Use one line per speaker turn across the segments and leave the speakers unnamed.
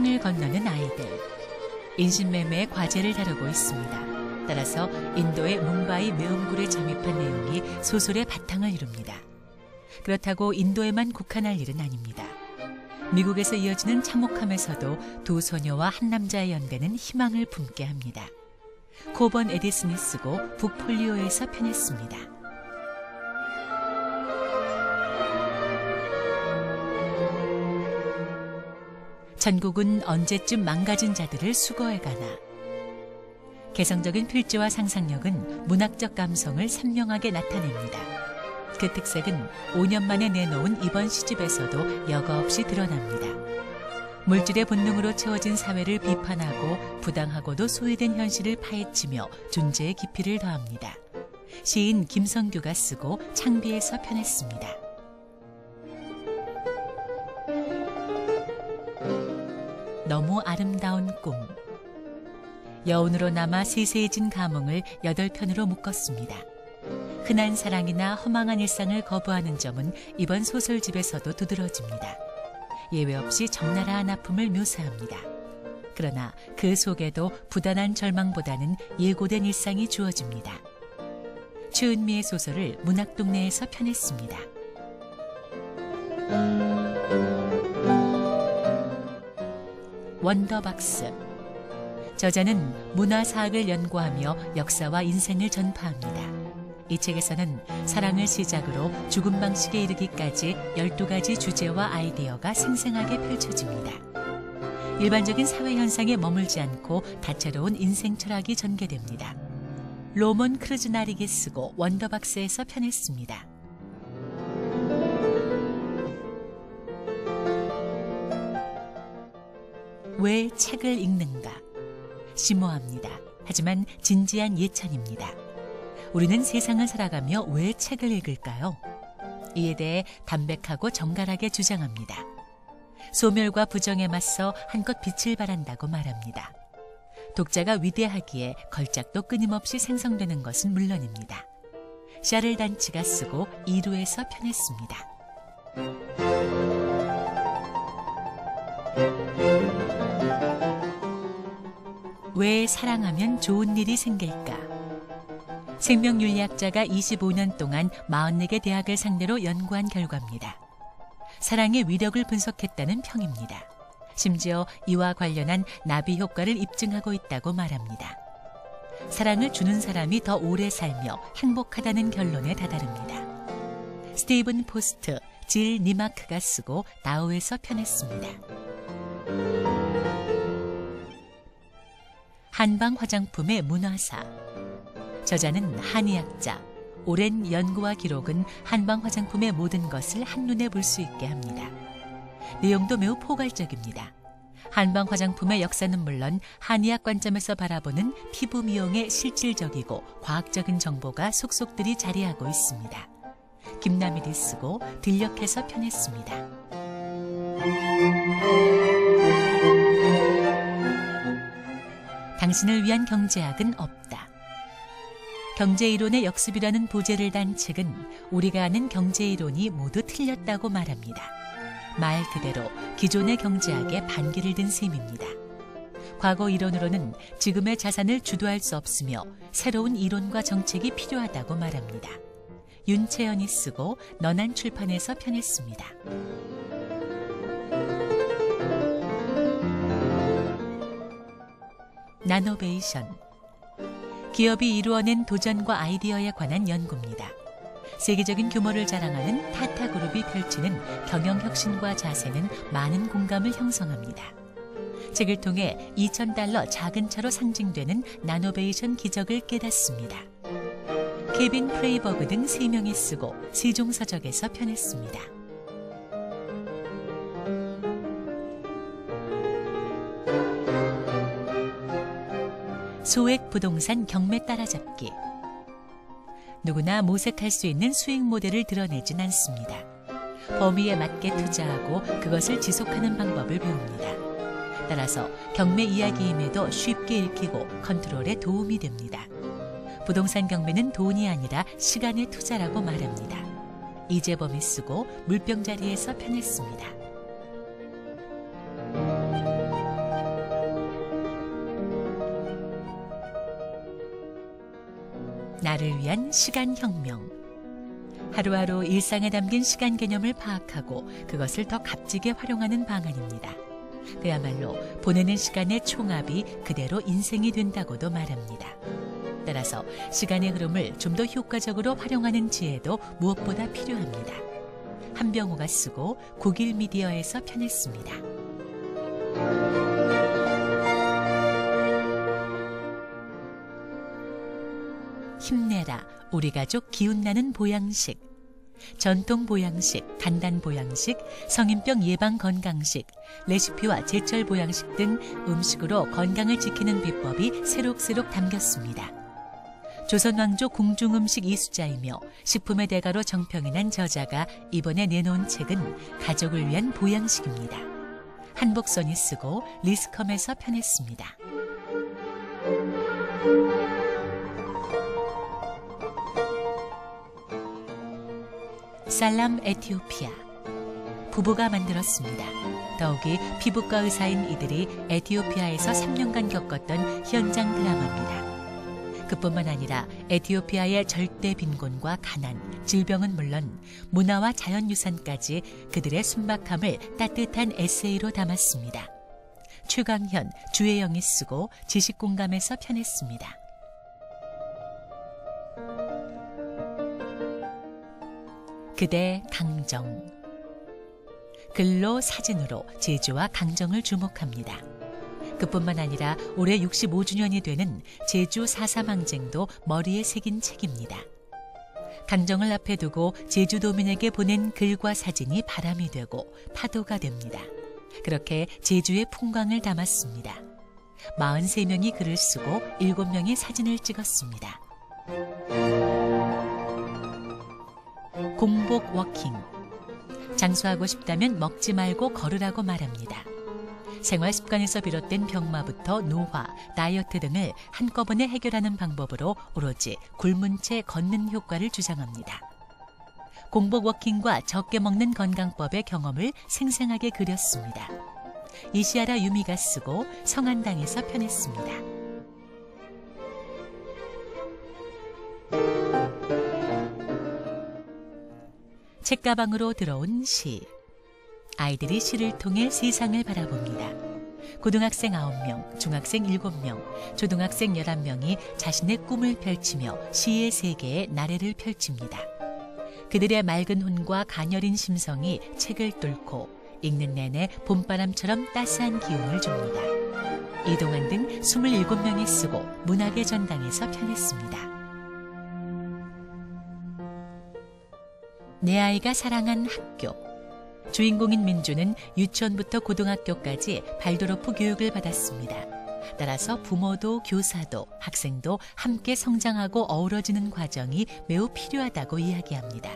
태양을 건너는 아이들. 인신매매의 과제를 다루고 있습니다. 따라서 인도의 뭄바이 매운굴에 잠입한 내용이 소설의 바탕을 이룹니다. 그렇다고 인도에만 국한할 일은 아닙니다. 미국에서 이어지는 참혹함에서도 두 소녀와 한 남자의 연대는 희망을 품게 합니다. 코번 에디슨이 쓰고 북폴리오에서 편했습니다. 전국은 언제쯤 망가진 자들을 수거해 가나. 개성적인 필지와 상상력은 문학적 감성을 선명하게 나타냅니다. 그 특색은 5년 만에 내놓은 이번 시집에서도 여과없이 드러납니다. 물질의 본능으로 채워진 사회를 비판하고 부당하고도 소외된 현실을 파헤치며 존재의 깊이를 더합니다. 시인 김성규가 쓰고 창비에서 편했습니다. 너무 아름다운 꿈. 여운으로 남아 세세해진 감흥을 여덟 편으로 묶었습니다. 흔한 사랑이나 허망한 일상을 거부하는 점은 이번 소설집에서도 두드러집니다. 예외 없이 적나라 한 아픔을 묘사합니다. 그러나 그 속에도 부단한 절망보다는 예고된 일상이 주어집니다. 최은미의 소설을 문학동네에서 편했습니다. 원더박스 저자는 문화사학을 연구하며 역사와 인생을 전파합니다. 이 책에서는 사랑을 시작으로 죽음 방식에 이르기까지 12가지 주제와 아이디어가 생생하게 펼쳐집니다. 일반적인 사회 현상에 머물지 않고 다채로운 인생 철학이 전개됩니다. 로먼 크루즈나리게 쓰고 원더박스에서 편했습니다. 왜 책을 읽는가? 심오합니다. 하지만 진지한 예찬입니다. 우리는 세상을 살아가며 왜 책을 읽을까요? 이에 대해 담백하고 정갈하게 주장합니다. 소멸과 부정에 맞서 한껏 빛을 발한다고 말합니다. 독자가 위대하기에 걸작도 끊임없이 생성되는 것은 물론입니다. 샤를 단치가 쓰고 이루에서 편했습니다. 왜 사랑하면 좋은 일이 생길까? 생명윤리학자가 25년 동안 44개 대학을 상대로 연구한 결과입니다. 사랑의 위력을 분석했다는 평입니다. 심지어 이와 관련한 나비 효과를 입증하고 있다고 말합니다. 사랑을 주는 사람이 더 오래 살며 행복하다는 결론에 다다릅니다. 스티븐 포스트, 질 니마크가 쓰고 다우에서 편했습니다. 한방 화장품의 문화사 저자는 한의학자. 오랜 연구와 기록은 한방 화장품의 모든 것을 한눈에 볼 수 있게 합니다. 내용도 매우 포괄적입니다. 한방 화장품의 역사는 물론 한의학 관점에서 바라보는 피부 미용의 실질적이고 과학적인 정보가 속속들이 자리하고 있습니다. 김남일이 쓰고 들녘해서 편했습니다. 당신을 위한 경제학은 없다. 경제이론의 역습이라는 부제를 단 책은 우리가 아는 경제이론이 모두 틀렸다고 말합니다. 말 그대로 기존의 경제학에 반기를 든 셈입니다. 과거 이론으로는 지금의 자산을 주도할 수 없으며 새로운 이론과 정책이 필요하다고 말합니다. 윤채연이 쓰고 너난 출판에서 편했습니다. 나노베이션 기업이 이루어낸 도전과 아이디어에 관한 연구입니다. 세계적인 규모를 자랑하는 타타 그룹이 펼치는 경영 혁신과 자세는 많은 공감을 형성합니다. 책을 통해 2,000달러 작은 차로 상징되는 나노베이션 기적을 깨닫습니다. 케빈 프레이버그 등 3명이 쓰고 세종서적에서 편했습니다. 소액 부동산 경매 따라잡기. 누구나 모색할 수 있는 수익 모델을 드러내진 않습니다. 범위에 맞게 투자하고 그것을 지속하는 방법을 배웁니다. 따라서 경매 이야기임에도 쉽게 읽히고 컨트롤에 도움이 됩니다. 부동산 경매는 돈이 아니라 시간의 투자라고 말합니다. 이재범이 쓰고 물병자리에서 편했습니다. 나를 위한 시간혁명. 하루하루 일상에 담긴 시간 개념을 파악하고 그것을 더 값지게 활용하는 방안입니다. 그야말로 보내는 시간의 총합이 그대로 인생이 된다고도 말합니다. 따라서 시간의 흐름을 좀 더 효과적으로 활용하는 지혜도 무엇보다 필요합니다. 한병호가 쓰고 국일 미디어에서 편했습니다. 힘내라 우리 가족 기운나는 보양식 전통 보양식, 간단 보양식, 성인병 예방 건강식, 레시피와 제철 보양식 등 음식으로 건강을 지키는 비법이 새록새록 담겼습니다. 조선 왕조 궁중 음식 이수자이며 식품의 대가로 정평이 난 저자가 이번에 내놓은 책은 가족을 위한 보양식입니다. 한복선이 쓰고 리스컴에서 편했습니다. 살람 에티오피아 부부가 만들었습니다. 더욱이 피부과 의사인 이들이 에티오피아에서 3년간 겪었던 현장 드라마입니다. 그뿐만 아니라 에티오피아의 절대 빈곤과 가난, 질병은 물론 문화와 자연유산까지 그들의 순박함을 따뜻한 에세이로 담았습니다. 최강현, 주혜영이 쓰고 지식공감에서 편했습니다. 그대 강정 글로 사진으로 제주와 강정을 주목합니다. 그뿐만 아니라 올해 65주년이 되는 제주 4.3항쟁도 머리에 새긴 책입니다. 강정을 앞에 두고 제주도민에게 보낸 글과 사진이 바람이 되고 파도가 됩니다. 그렇게 제주의 풍광을 담았습니다. 43명이 글을 쓰고 7명이 사진을 찍었습니다. 공복 워킹. 장수하고 싶다면 먹지 말고 걸으라고 말합니다. 생활 습관에서 비롯된 병마부터 노화, 다이어트 등을 한꺼번에 해결하는 방법으로 오로지 굶은 채 걷는 효과를 주장합니다. 공복 워킹과 적게 먹는 건강법의 경험을 생생하게 그렸습니다. 이시아라 유미가 쓰고 성한당에서 편했습니다. 책가방으로 들어온 시. 아이들이 시를 통해 세상을 바라봅니다. 고등학생 9명, 중학생 7명, 초등학생 11명이 자신의 꿈을 펼치며 시의 세계에 나래를 펼칩니다. 그들의 맑은 혼과 가녀린 심성이 책을 뚫고 읽는 내내 봄바람처럼 따스한 기운을 줍니다. 이동환 등 27명이 쓰고 문학의 전당에서 편했습니다. 내 아이가 사랑한 학교. 주인공인 민주는 유치원부터 고등학교까지 발도로프 교육을 받았습니다. 따라서 부모도 교사도 학생도 함께 성장하고 어우러지는 과정이 매우 필요하다고 이야기합니다.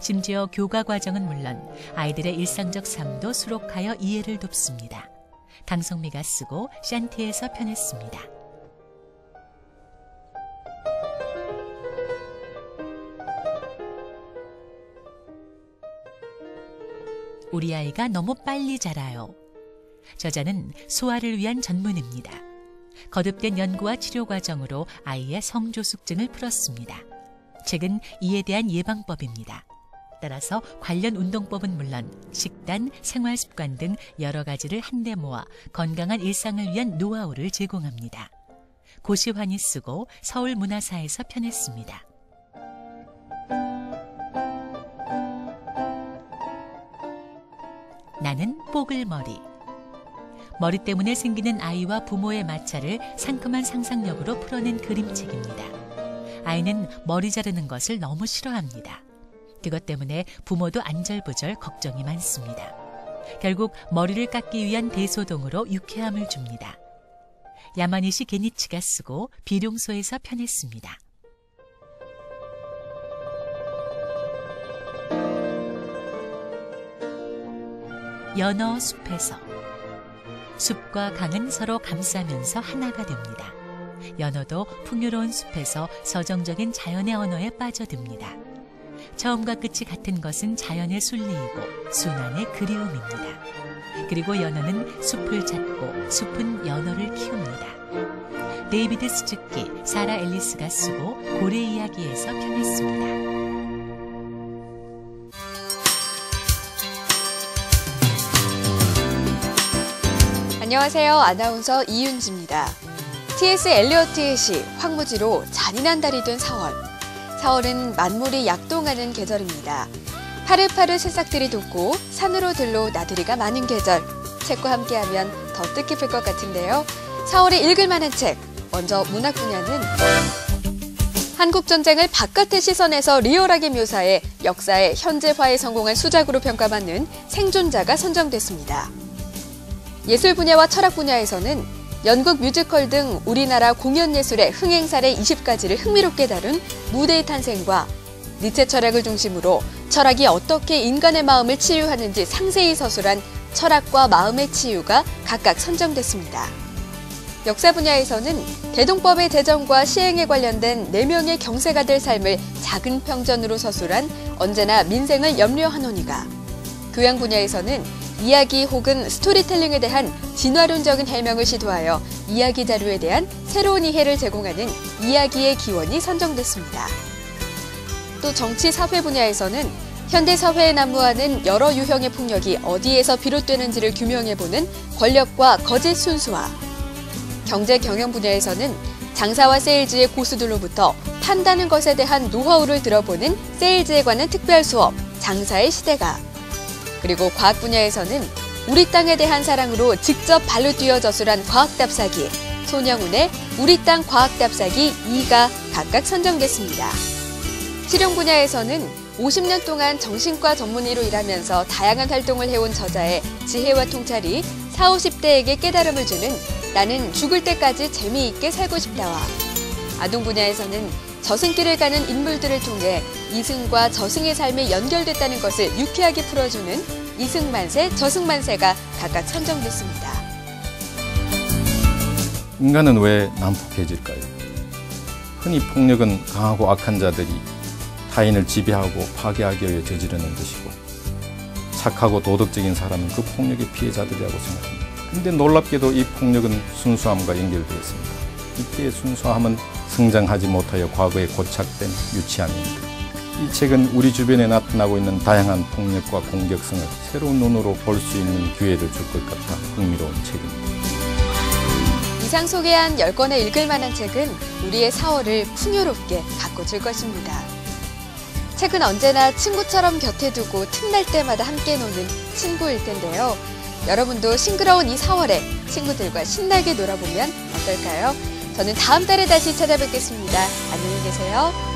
심지어 교과 과정은 물론 아이들의 일상적 삶도 수록하여 이해를 돕습니다. 강성미가 쓰고 샨티에서 편했습니다. 우리 아이가 너무 빨리 자라요. 저자는 소아를 위한 전문입니다. 거듭된 연구와 치료 과정으로 아이의 성조숙증을 풀었습니다. 책은 이에 대한 예방법입니다. 따라서 관련 운동법은 물론 식단, 생활 습관 등 여러 가지를 한데 모아 건강한 일상을 위한 노하우를 제공합니다. 고시환이 쓰고 서울문화사에서 편했습니다. 나는 뽀글머리. 머리 때문에 생기는 아이와 부모의 마찰을 상큼한 상상력으로 풀어낸 그림책입니다. 아이는 머리 자르는 것을 너무 싫어합니다. 그것 때문에 부모도 안절부절 걱정이 많습니다. 결국 머리를 깎기 위한 대소동으로 유쾌함을 줍니다. 야마니시 게니치가 쓰고 비룡소에서 편했습니다. 연어 숲에서 숲과 강은 서로 감싸면서 하나가 됩니다. 연어도 풍요로운 숲에서 서정적인 자연의 언어에 빠져듭니다. 처음과 끝이 같은 것은 자연의 순리이고 순환의 그리움입니다. 그리고 연어는 숲을 찾고 숲은 연어를 키웁니다. 데이비드 수즈키, 사라 앨리스가 쓰고 고래 이야기에서 편했습니다.
안녕하세요. 아나운서 이윤지입니다. T.S. 엘리어트의 시 황무지로 잔인한 달이 된 4월. 4월은 만물이 약동하는 계절입니다. 파릇파릇 새싹들이 돋고 산으로 들로 나들이가 많은 계절. 책과 함께하면 더 뜻깊을 것 같은데요. 4월에 읽을 만한 책. 먼저 문학 분야는 한국 전쟁을 바깥의 시선에서 리얼하게 묘사해 역사의 현재화에 성공한 수작으로 평가받는 생존자가 선정됐습니다. 예술 분야와 철학 분야에서는 연극 뮤지컬 등 우리나라 공연 예술의 흥행 사례 20가지를 흥미롭게 다룬 무대의 탄생과 니체 철학을 중심으로 철학이 어떻게 인간의 마음을 치유하는지 상세히 서술한 철학과 마음의 치유가 각각 선정됐습니다. 역사 분야에서는 대동법의 제정과 시행에 관련된 4명의 경세가들 삶을 작은 평전으로 서술한 언제나 민생을 염려하노니가 교양 분야에서는 이야기 혹은 스토리텔링에 대한 진화론적인 해명을 시도하여 이야기 자료에 대한 새로운 이해를 제공하는 이야기의 기원이 선정됐습니다. 또 정치 사회 분야에서는 현대 사회에 난무하는 여러 유형의 폭력이 어디에서 비롯되는지를 규명해보는 권력과 거짓 순수화. 경제 경영 분야에서는 장사와 세일즈의 고수들로부터 판다는 것에 대한 노하우를 들어보는 세일즈에 관한 특별 수업, 장사의 시대가. 그리고 과학 분야에서는 우리 땅에 대한 사랑으로 직접 발로 뛰어 저술한 과학 답사기, 손영훈의 우리 땅 과학 답사기 2가 각각 선정됐습니다. 실용 분야에서는 50년 동안 정신과 전문의로 일하면서 다양한 활동을 해온 저자의 지혜와 통찰이 4, 50대에게 깨달음을 주는 나는 죽을 때까지 재미있게 살고 싶다와 아동 분야에서는 저승길을 가는 인물들을 통해 이승과 저승의 삶이 연결됐다는 것을 유쾌하게 풀어주는 이승만세, 저승만세가 각각 선정됐습니다.
인간은 왜 난폭해질까요? 흔히 폭력은 강하고 악한 자들이 타인을 지배하고 파괴하기 위해 저지르는 것이고 착하고 도덕적인 사람은 그 폭력의 피해자들이라고 생각합니다. 근데 놀랍게도 이 폭력은 순수함과 연결되어 있습니다. 이때의 순수함은 성장하지 못하여 과거에 고착된 유치함입니다. 이 책은 우리 주변에 나타나고 있는 다양한 폭력과 공격성을 새로운 눈으로 볼 수 있는 기회를 줄 것 같아 흥미로운 책입니다.
이상 소개한 10권의 읽을 만한 책은 우리의 4월을 풍요롭게 바꿔줄 것입니다. 책은 언제나 친구처럼 곁에 두고 틈날 때마다 함께 노는 친구일 텐데요. 여러분도 싱그러운 이 4월에 친구들과 신나게 놀아보면 어떨까요? 저는 다음 달에 다시 찾아뵙겠습니다. 안녕히 계세요.